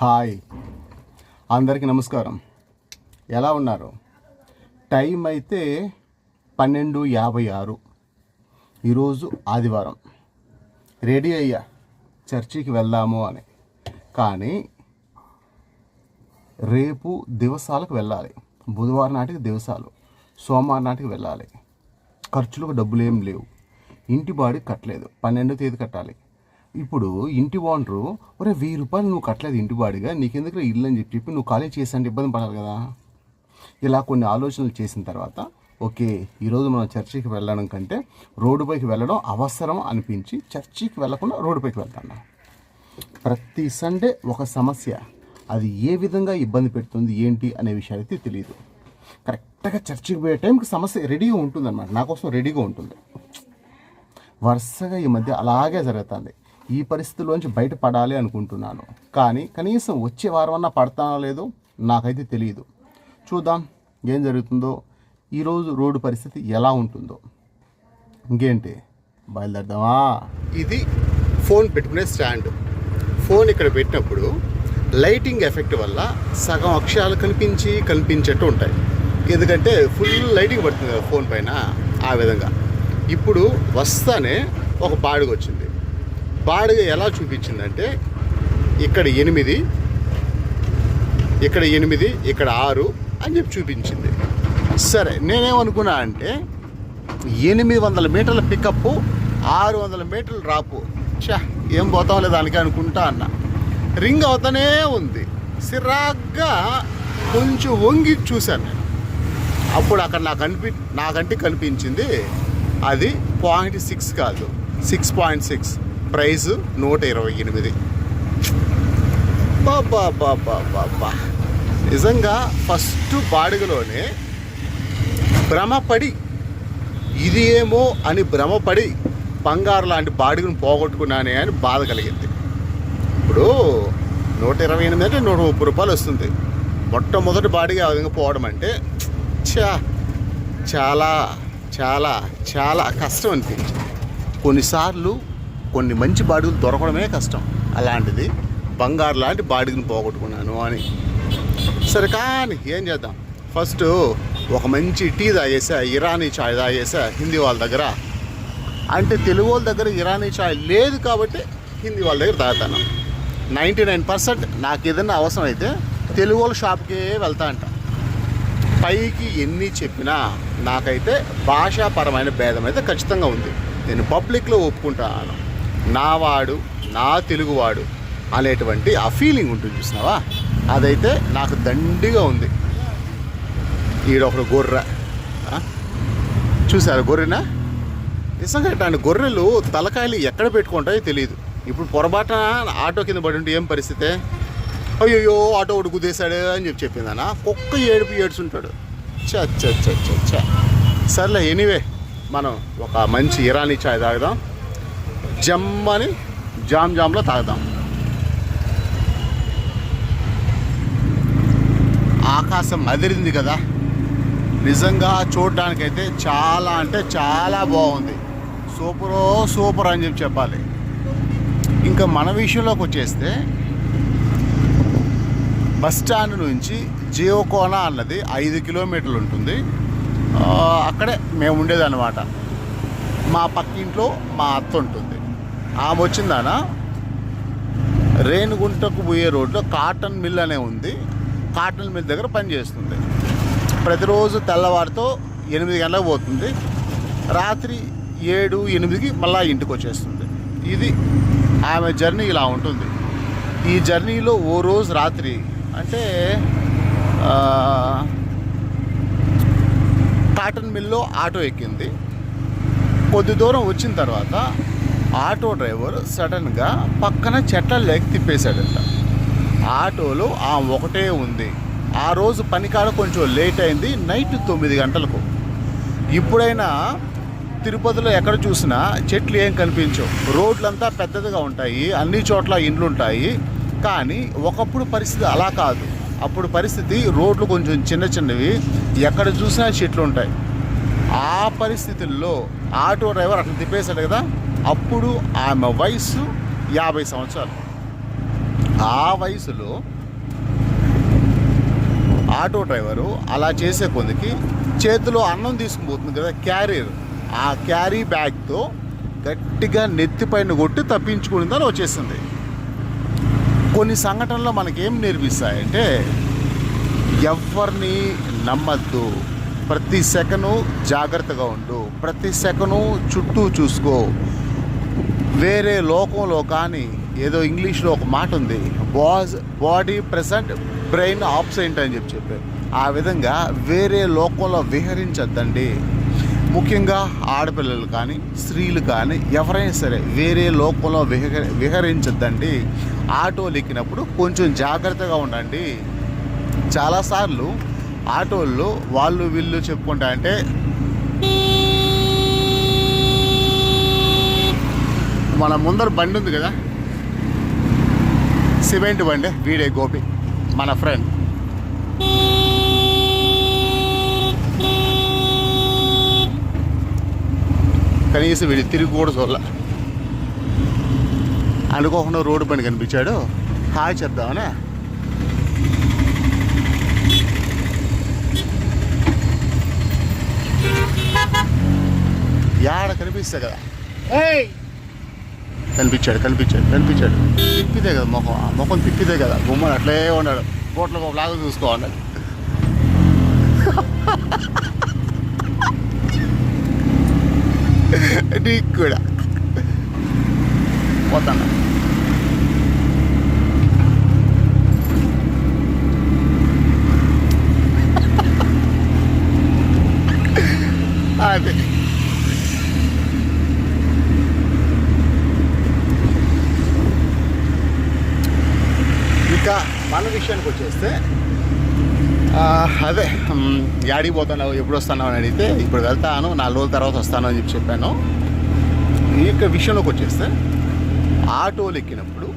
Hi. అందరికీ నమస్కారం. ఎలా ఉన్నారు? టైం అయితే పన్నెండు యాభై ఆరు. ఈరోజు ఆదివారం. రెడీ అయ్యా. చర్చికి వెళ్దాము అని. కానీ రేపు దివసాలకు వెళ్ళాలి. బుధవారం నాటికి దివసాలు. సోమవారం నాటికి వెళ్ళాలి. ఖర్చులకు డబ్బులు ఏం లేవు. ఇంటి బాడీ కట్టలేదు. పన్నెండో తేదీ కట్టాలి. ఇప్పుడు ఇంటి ఓనరు ఒరే వెయ్యి రూపాయలు నువ్వు కట్టలేదు ఇంటి బాడిగా నీకెందుకు ఇల్లు అని చెప్పి చెప్పి నువ్వు కాలేజ్ చేసాంటే ఇబ్బంది పడాలి కదా? ఇలా కొన్ని ఆలోచనలు చేసిన తర్వాత ఓకే ఈరోజు మనం చర్చికి వెళ్ళడం కంటే రోడ్డుపైకి వెళ్ళడం అవసరం అనిపించి చర్చికి వెళ్ళకుండా రోడ్డుపైకి వెళ్తాను. ప్రతి సండే ఒక సమస్య. అది ఏ విధంగా ఇబ్బంది పెడుతుంది ఏంటి అనే విషయాలు అయితే తెలియదు కరెక్ట్గా చర్చికి పోయే టైంకి సమస్య రెడీగా ఉంటుందన్నమాట. నాకోసం నా కోసం రెడీగా ఉంటుంది. వరుసగా ఈ మధ్య అలాగే జరుగుతుంది. ఈ పరిస్థితిలోంచి బయటపడాలి అనుకుంటున్నాను. కానీ కనీసం వచ్చే వారం అన్నా పడతానో లేదో నాకైతే తెలియదు చూద్దాం ఏం జరుగుతుందో. ఈరోజు రోడ్డు పరిస్థితి ఎలా ఉంటుందో. ఇంకేంటి? బయలుదేరదామా? ఇది ఫోన్ పెట్టుకునే స్టాండ్. ఫోన్ ఇక్కడ పెట్టినప్పుడు లైటింగ్ ఎఫెక్ట్ వల్ల సగం అక్షరాలు కనిపించి కనిపించేట్టు ఉంటాయి. ఎందుకంటే ఫుల్ లైటింగ్ పడుతుంది కదా ఫోన్ పైన ఆ విధంగా. ఇప్పుడు వస్తానే ఒక బాడుగ వచ్చింది బాడుగ ఎలా చూపించిందంటే ఇక్కడ ఎనిమిది ఇక్కడ ఎనిమిది ఇక్కడ ఆరు అని చెప్పి చూపించింది. సరే నేనేమనుకున్నా అంటే ఎనిమిది వందల మీటర్ల పికప్ ఆరు వందల మీటర్లు డ్రాపు చా ఏం పోతాంలే దానికి అనుకుంటా అన్న. రింగ్ అవుతానే ఉంది. సిరాగ్గా కొంచెం వంగి చూశాను నేను. అప్పుడు అక్కడ నాకు అనిపి నాకంటే కనిపించింది అది పాయింట్ సిక్స్ కాదు సిక్స్ పాయింట్ సిక్స్. ప్రైస్ నూట ఇరవై ఎనిమిది. బాబా బాబా బాబా నిజంగా ఫస్ట్ బాడుగలోనే భ్రమపడి ఇది ఏమో అని భ్రమపడి బంగారు లాంటి బాడుగను పోగొట్టుకున్నానే అని బాధ కలిగింది. ఇప్పుడు నూట ఇరవై ఎనిమిది అంటే నూట ముప్పై రూపాయలు వస్తుంది. మొట్టమొదటి బాడిగా ఆ విధంగా పోవడం అంటే చా చాలా చాలా చాలా కష్టం అనిపించింది. కొన్నిసార్లు కొన్ని మంచి బాడుగులు దొరకడమే కష్టం. అలాంటిది బంగారు లాంటి బాడిగను పోగొట్టుకున్నాను అని. సరే కానీ ఏం చేద్దాం? ఫస్ట్ ఒక మంచి టీ తాగేసా ఇరానీ చాయ్ తాగేసా హిందీ వాళ్ళ దగ్గర. అంటే తెలుగు వాళ్ళ దగ్గర ఇరానీ చాయ్ లేదు కాబట్టి హిందీ వాళ్ళ దగ్గర తాగుతాను. నైంటీ నైన్ పర్సెంట్ నాకు ఏదైనా అవసరం అయితే తెలుగు వాళ్ళ షాప్కే వెళ్తా అంట. పైకి ఎన్ని చెప్పినా నాకైతే భాషాపరమైన భేదం అయితే ఖచ్చితంగా ఉంది. నేను పబ్లిక్లో ఒప్పుకుంటాను. నావాడు నా తెలుగువాడు అనేటువంటి ఆ ఫీలింగ్ ఉంటుంది చూసినావా? అదైతే నాకు దండిగా ఉంది. ఈడొకడు గొర్రె. చూసారు గొర్రెనా? నిజంగా ఇట్లాంటి గొర్రెలు తలకాయలు ఎక్కడ పెట్టుకుంటాయో తెలియదు ఇప్పుడు పొరపాటున ఆటో కింద పడి ఉంటే ఏం పరిస్థితి? అయ్యో ఆటో ఒకటి కుదేశాడు అని చెప్పి చెప్పిందన్న కుక్క ఏడుపు ఏడ్చుంటాడు. చ చ చ చ చ సర్లే ఎనీవే మనం ఒక మంచి ఇరానీ చాయ్ తాగుదాం. జమ్మని జామ్ జామ్లో తాగుదాం. ఆకాశం అదిరింది కదా. నిజంగా చూడడానికైతే చాలా అంటే చాలా బాగుంది. సూపరో సూపర్ అని చెప్పి చెప్పాలి. ఇంకా మన విషయంలోకి వచ్చేస్తే బస్ స్టాండ్ నుంచి జియోకోన అన్నది ఐదు కిలోమీటర్లు ఉంటుంది. అక్కడే మేము ఉండేదన్నమాట. మా పక్కింట్లో మా అత్త ఉంటుంది. ఆమె వచ్చిందానా? రేణుగుంటకు పోయే రోడ్లో కాటన్ మిల్ అనే ఉంది. కాటన్ మిల్ దగ్గర పనిచేస్తుంది ప్రతిరోజు తెల్లవారితో ఎనిమిది గంటలకు పోతుంది. రాత్రి ఏడు ఎనిమిదికి మళ్ళా ఇంటికి వచ్చేస్తుంది. ఇది ఆమె జర్నీ ఇలా ఉంటుంది. ఈ జర్నీలో ఓ రోజు రాత్రి అంటే కాటన్ మిల్లో ఆటో ఎక్కింది. కొద్ది దూరం వచ్చిన తర్వాత ఆటో డ్రైవర్ సడన్గా పక్కన చెట్ల లేక తిప్పేశాడంట. ఆటోలో ఆ ఒకటే ఉంది. ఆ రోజు పనికాడ కొంచెం లేట్ అయింది నైట్ తొమ్మిది గంటలకు. ఇప్పుడైనా తిరుపతిలో ఎక్కడ చూసినా చెట్లు ఏం కనిపించవు. రోడ్లంతా పెద్దదిగా ఉంటాయి అన్ని చోట్ల ఇండ్లుంటాయి. కానీ ఒకప్పుడు పరిస్థితి అలా కాదు. అప్పుడు పరిస్థితి రోడ్లు కొంచెం చిన్న చిన్నవి ఎక్కడ చూసినా చెట్లు ఉంటాయి ఆ పరిస్థితుల్లో ఆటో డ్రైవర్ అట్లా తిప్పేశాడు కదా. అప్పుడు ఆమె వయసు యాభై సంవత్సరాలు. ఆ వయసులో ఆటో డ్రైవరు అలా చేసే కొందికి చేతిలో అన్నం తీసుకుపోతుంది కదా క్యారియర్. ఆ క్యారీ బ్యాగ్తో గట్టిగా నెత్తిపైన కొట్టి తప్పించుకునిందని వచ్చేసింది. కొన్ని సంఘటనలు మనకేం నేర్పిస్తాయంటే ఎవరిని నమ్మద్దు. ప్రతి సెకను జాగ్రత్తగా ఉండు. ప్రతి సెకను చుట్టూ చూసుకో. వేరే లోకంలో కానీ ఏదో ఇంగ్లీష్లో ఒక మాట ఉంది బాజ్ బాడీ ప్రెసెంట్ బ్రెయిన్ ఆబ్సెంట్ అని చెప్పి చెప్పారు. ఆ విధంగా వేరే లోకంలో విహరించద్దండి. ముఖ్యంగా ఆడపిల్లలు కానీ స్త్రీలు కానీ ఎవరైనా సరే వేరే లోకంలో విహ విహరించద్దండి. ఆటోలు ఎక్కినప్పుడు కొంచెం జాగ్రత్తగా ఉండండి. చాలాసార్లు ఆటోల్లో వాళ్ళు వీళ్ళు చెప్పుకుంటా అంటే మన ముందర బండి ఉంది కదా. సిమెంట్ బండి వీడే గోపి మన ఫ్రెండ్ కనీసం వీడి తిరిగి కూడా చూడాల. అనుకోకుండా రోడ్డు బండి కనిపించాడు. హాయ్ చెప్దామనే? యాడ కనిపిస్తా కదా? ఏయ్! కనిపించాడు కనిపించాడు కనిపించాడు. తిప్పితే కదా ముఖం ఆ ముఖం తిప్పితే కదా గుమ్మని అట్లే ఉన్నాడు. కోట్ల ఒక లాగా అన్నాడు. నీకు కూడా. పోతాను అదే ఇక మన చేస్తే అదే యాడికి పోతున్నావు ఎప్పుడు వస్తున్నావు అని అడిగితే ఇప్పుడు వెళ్తాను నాలుగు రోజుల తర్వాత వస్తాను అని చెప్పి చెప్పాను. ఈ యొక్క విషయంలోకి వచ్చేస్తే ఆటోలు ఎక్కినప్పుడు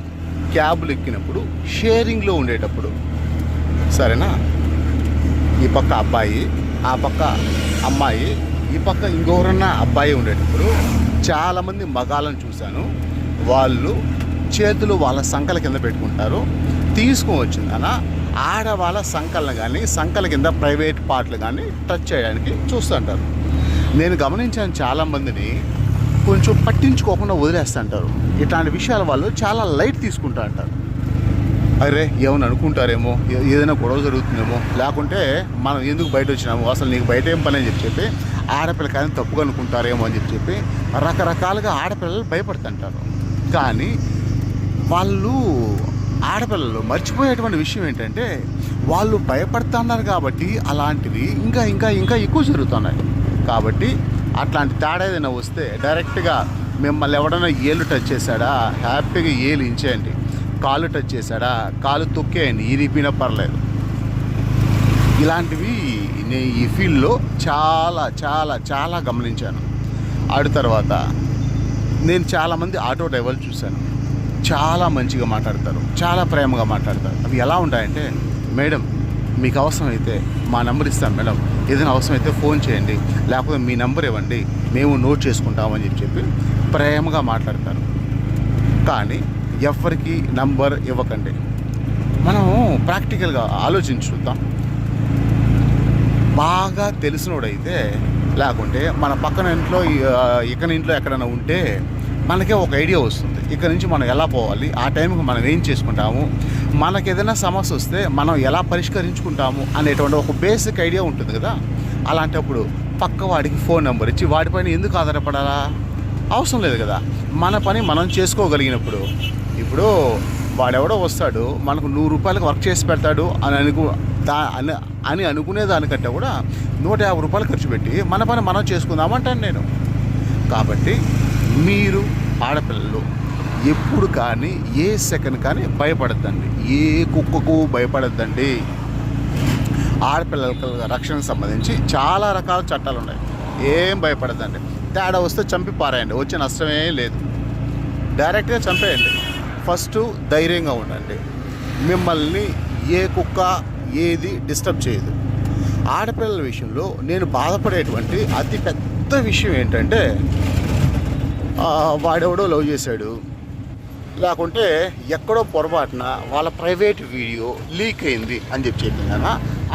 క్యాబులు ఎక్కినప్పుడు షేరింగ్లో ఉండేటప్పుడు సరేనా? ఈ పక్క అబ్బాయి ఆ పక్క అమ్మాయి ఈ పక్క ఇంకొకరన్నా అబ్బాయి ఉండేటప్పుడు చాలామంది మగాలను చూశాను. వాళ్ళు చేతులు వాళ్ళ సంకల కింద పెట్టుకుంటారు. తీసుకొని వచ్చిందన ఆడవాళ్ళ సంకలను కానీ సంకల కింద ప్రైవేట్ పార్ట్లు కానీ టచ్ చేయడానికి చూస్తుంటారు. నేను గమనించాను చాలామందిని కొంచెం పట్టించుకోకుండా వదిలేస్తుంటారు. ఇట్లాంటి విషయాలు వాళ్ళు చాలా లైట్ తీసుకుంటా అంటారు. అరే ఏమని అనుకుంటారేమో? ఏదైనా గొడవ జరుగుతుందేమో? లేకుంటే మనం ఎందుకు బయట వచ్చినాము? అసలు నీకు బయట ఏం పని అని చెప్పి చెప్పి ఆడపిల్ల కానీ తప్పుగా అనుకుంటారేమో అని చెప్పి చెప్పి రకరకాలుగా ఆడపిల్లలు భయపడుతుంటారు. కానీ వాళ్ళు ఆడపిల్లలు మర్చిపోయేటువంటి విషయం ఏంటంటే వాళ్ళు భయపడుతున్నారు కాబట్టి అలాంటివి ఇంకా ఇంకా ఇంకా ఎక్కువ జరుగుతున్నాయి. కాబట్టి అట్లాంటి తేడా ఏదైనా వస్తే డైరెక్ట్గా మిమ్మల్ని ఎవడైనా ఏళ్ళు టచ్ చేశాడా? హ్యాపీగా ఏలు ఇంచేయండి. కాలు టచ్ చేశాడా? కాలు తొక్కేయండి. ఇరిపినా పర్లేదు. ఇలాంటివి నేను ఈ ఫీల్డ్లో చాలా చాలా చాలా గమనించాను. ఆడు తర్వాత నేను చాలామంది ఆటో డ్రైవర్లు చూశాను. చాలా మంచిగా మాట్లాడతారు. చాలా ప్రేమగా మాట్లాడతారు. అవి ఎలా ఉంటాయంటే మేడం మీకు అవసరమైతే మా నెంబర్ ఇస్తాం మేడం. ఏదైనా అవసరమైతే ఫోన్ చేయండి. లేకపోతే మీ నెంబర్ ఇవ్వండి. మేము నోట్ చేసుకుంటామని చెప్పి చెప్పి ప్రేమగా మాట్లాడతారు. కానీ ఎవరికి నంబర్ ఇవ్వకండి. మనం ప్రాక్టికల్గా ఆలోచించి చూద్దాం బాగా తెలిసినోడైతే లేకుంటే మన పక్కన ఇంట్లో ఇక్కడ ఇంట్లో ఎక్కడైనా ఉంటే మనకే ఒక ఐడియా వస్తుంది. ఇక్కడ నుంచి మనం ఎలా పోవాలి? ఆ టైంకి మనం ఏం చేసుకుంటాము? మనకి ఏదైనా సమస్య వస్తే మనం ఎలా పరిష్కరించుకుంటాము? అనేటువంటి ఒక బేసిక్ ఐడియా ఉంటుంది కదా? అలాంటప్పుడు పక్క వాడికి ఫోన్ నెంబర్ ఇచ్చి వాడిపైన ఎందుకు ఆధారపడాలా? అవసరం లేదు కదా? మన పని మనం చేసుకోగలిగినప్పుడు. ఇప్పుడు వాడెవడో వస్తాడు మనకు నూరు రూపాయలకు వర్క్ చేసి పెడతాడు అని అనుకు దా అని అని అనుకునే దానికంటే కూడా నూట యాభై రూపాయలు ఖర్చు పెట్టి మన పని మనం చేసుకుందామంటాను నేను. కాబట్టి మీరు ఆడపిల్లలు ఎప్పుడు కానీ ఏ సెకండ్ కానీ భయపడద్దండి. ఏ కుక్కకు భయపడద్దండి. ఆడపిల్లలకు రక్షణకు సంబంధించి చాలా రకాల చట్టాలు ఉన్నాయి ఏం భయపడద్దండి. తేడా వస్తే చంపి పారేయండి. వచ్చే నష్టమే లేదు. డైరెక్ట్గా చంపేయండి. ఫస్ట్ ధైర్యంగా ఉండండి. మిమ్మల్ని ఏ కుక్క ఏది డిస్టర్బ్ చేయదు. ఆడపిల్లల విషయంలో నేను బాధపడేటువంటి అతి పెద్ద విషయం ఏంటంటే వాడెవడో లవ్ చేశాడు. లేకుంటే ఎక్కడో పొరపాటున వాళ్ళ ప్రైవేట్ వీడియో లీక్ అయింది అని చెప్పి చెప్పిందన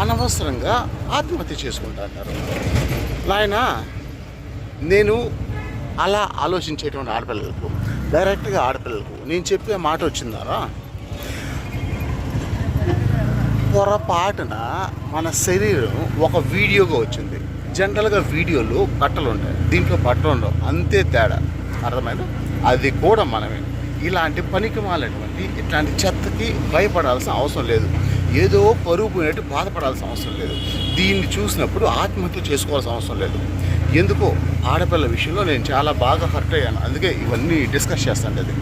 అనవసరంగా ఆత్మహత్య చేసుకుంటారు నాయన నేను అలా ఆలోచించేటువంటి ఆడపిల్లలకు డైరెక్ట్గా ఆడపిల్లలకు నేను చెప్పే మాట వచ్చిందారా? పొరపాటున మన శరీరం ఒక వీడియోగా వచ్చింది. జనరల్గా వీడియోలు బట్టలు ఉంటాయి దీంట్లో బట్టలు ఉండవు అంతే తేడా. అర్థమైందా? అది కూడా మనమే. ఇలాంటి పనికి మాలటువంటి ఇట్లాంటి చెత్తకి భయపడాల్సిన అవసరం లేదు. ఏదో పరుగు పోయినట్టు బాధపడాల్సిన అవసరం లేదు. దీన్ని చూసినప్పుడు ఆత్మహత్య చేసుకోవాల్సిన అవసరం లేదు. ఎందుకో ఆడపిల్ల విషయంలో నేను చాలా బాగా హర్ట్ అయ్యాను. అందుకే ఇవన్నీ డిస్కస్ చేస్తాను అది.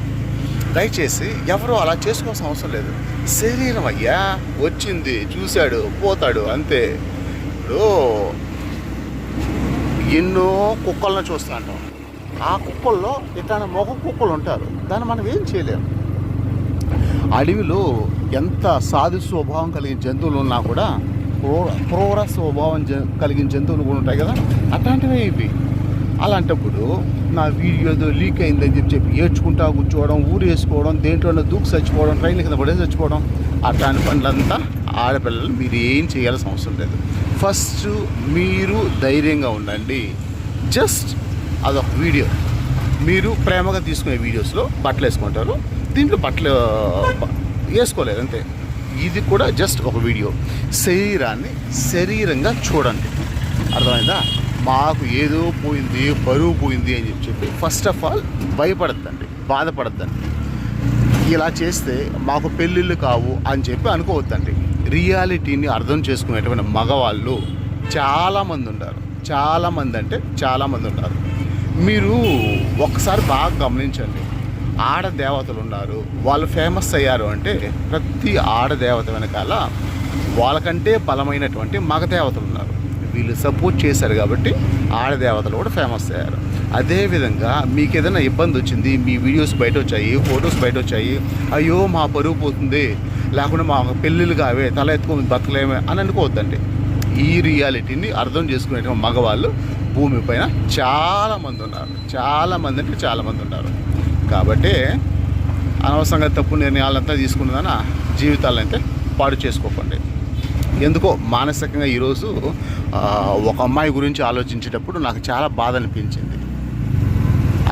దయచేసి ఎవరు అలా చేసుకోవాల్సిన అవసరం లేదు. శరీరం అయ్యా వచ్చింది చూశాడు పోతాడు అంతే. ఇప్పుడు ఎన్నో కుక్కలను చూస్తూ ఉంటాం. ఆ కుక్కల్లో ఇట్లాంటి మొగ కుక్కలు ఉంటారు. దాన్ని మనం ఏం చేయలేము అడవిలో ఎంత సాధు స్వభావం కలిగిన జంతువులు ఉన్నా కూడా క్రూర క్రూర స్వభావం జ- కలిగిన జంతువులు కూడా ఉంటాయి కదా అట్లాంటివే ఇవి. అలాంటప్పుడు నా వీడియో ఏదో లీక్ అయిందని చెప్పి చెప్పి ఏడ్చుకుంటా కూర్చోవడం ఊరు వేసుకోవడం దేంట్లో దూకు చచ్చిపోవడం ట్రైన్ కింద పడే చచ్చిపోవడం అట్లాంటి పనులంతా ఆడపిల్లలు మీరు ఏం చేయాల్సిన అవసరం లేదు. ఫస్ట్ మీరు ధైర్యంగా ఉండండి. జస్ట్ అదొక వీడియో. మీరు ప్రేమగా తీసుకునే వీడియోస్లో బట్టలు వేసుకుంటారు. దీంట్లో బట్టలు వేసుకోలేదు అంతే. ఇది కూడా జస్ట్ ఒక వీడియో. శరీరాన్ని శరీరంగా చూడండి అర్థమైందా? మాకు ఏదో పోయింది బరువు పోయింది అని చెప్పి చెప్పి. ఫస్ట్ ఆఫ్ ఆల్ భయపడద్దండి బాధపడద్దండి. ఇలా చేస్తే మాకు పెళ్ళిళ్ళు కావు అని చెప్పి అనుకోవద్దండి. రియాలిటీని అర్థం చేసుకునేటువంటి మగవాళ్ళు చాలామంది ఉన్నారు చాలామంది అంటే చాలామంది ఉన్నారు మీరు ఒక్కసారి బాగా గమనించండి. ఆడదేవతలు ఉన్నారు. వాళ్ళు ఫేమస్ అయ్యారు అంటే ప్రతి ఆడ దేవత వెనకాల వాళ్ళకంటే బలమైనటువంటి మగ దేవతలు ఉన్నారు. వీళ్ళు సపోర్ట్ చేశారు కాబట్టి ఆడదేవతలు కూడా ఫేమస్ అయ్యారు. అదేవిధంగా మీకు ఏదైనా ఇబ్బంది వచ్చింది మీ వీడియోస్ బయట వచ్చాయి ఫొటోస్ బయట వచ్చాయి అయ్యో మా పరువు పోతుంది లేకుండా మా పెళ్ళిళ్ళు కావే తల ఎత్తుకొని బతకలేమే అని అనుకోవద్దండి. ఈ రియాలిటీని అర్థం చేసుకునేటువంటి మగవాళ్ళు భూమిపైన చాలామంది ఉన్నారు. చాలామంది అంటే చాలామంది ఉన్నారు. కాబట్టి అనవసరంగా తప్పు నిర్ణయాలంతా తీసుకున్నదన జీవితాలైతే పాడు చేసుకోకండి. ఎందుకో మానసికంగా ఈరోజు ఒక అమ్మాయి గురించి ఆలోచించేటప్పుడు నాకు చాలా బాధ అనిపించింది.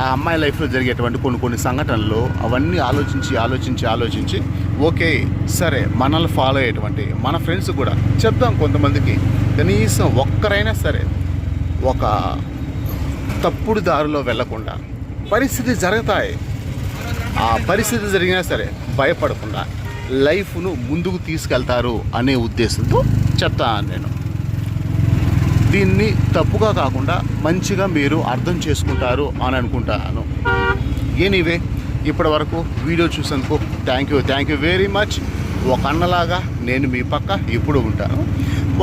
ఆ అమ్మాయి లైఫ్లో జరిగేటువంటి కొన్ని కొన్ని సంఘటనలు అవన్నీ ఆలోచించి ఆలోచించి ఆలోచించి ఓకే సరే మనల్ని ఫాలో అయ్యేటువంటి మన ఫ్రెండ్స్ కూడా చెప్దాం కొంతమందికి. కనీసం ఒక్కరైనా సరే ఒక తప్పుడు దారిలో వెళ్ళకుండా పరిస్థితి జరుగుతాయి. ఆ పరిస్థితి జరిగినా సరే భయపడకుండా లైఫ్ను ముందుకు తీసుకెళ్తారు అనే ఉద్దేశంతో చెప్తాను నేను. దీన్ని తప్పుగా కాకుండా మంచిగా మీరు అర్థం చేసుకుంటారు అని అనుకుంటాను. ఎనీవే ఇప్పటి వరకు వీడియో చూసేందుకు thank you thank you very much ఒక అన్నలాగా నేను మీ పక్క ఇప్పుడు ఉంటాను.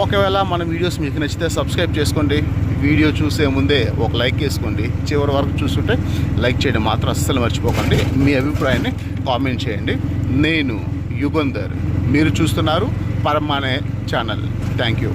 ఒకవేళ మన వీడియోస్ మీకు నచ్చితే సబ్స్క్రైబ్ చేసుకోండి. వీడియో చూసే ముందే ఒక లైక్ వేసుకోండి చివరి వరకు చూస్తుంటే లైక్ చేయడం మాత్రం అస్సలు మర్చిపోకండి. మీ అభిప్రాయాన్ని కామెంట్ చేయండి. నేను యుగంధర్. మీరు చూస్తున్నారు పరమానే ఛానల్ థ్యాంక్ యూ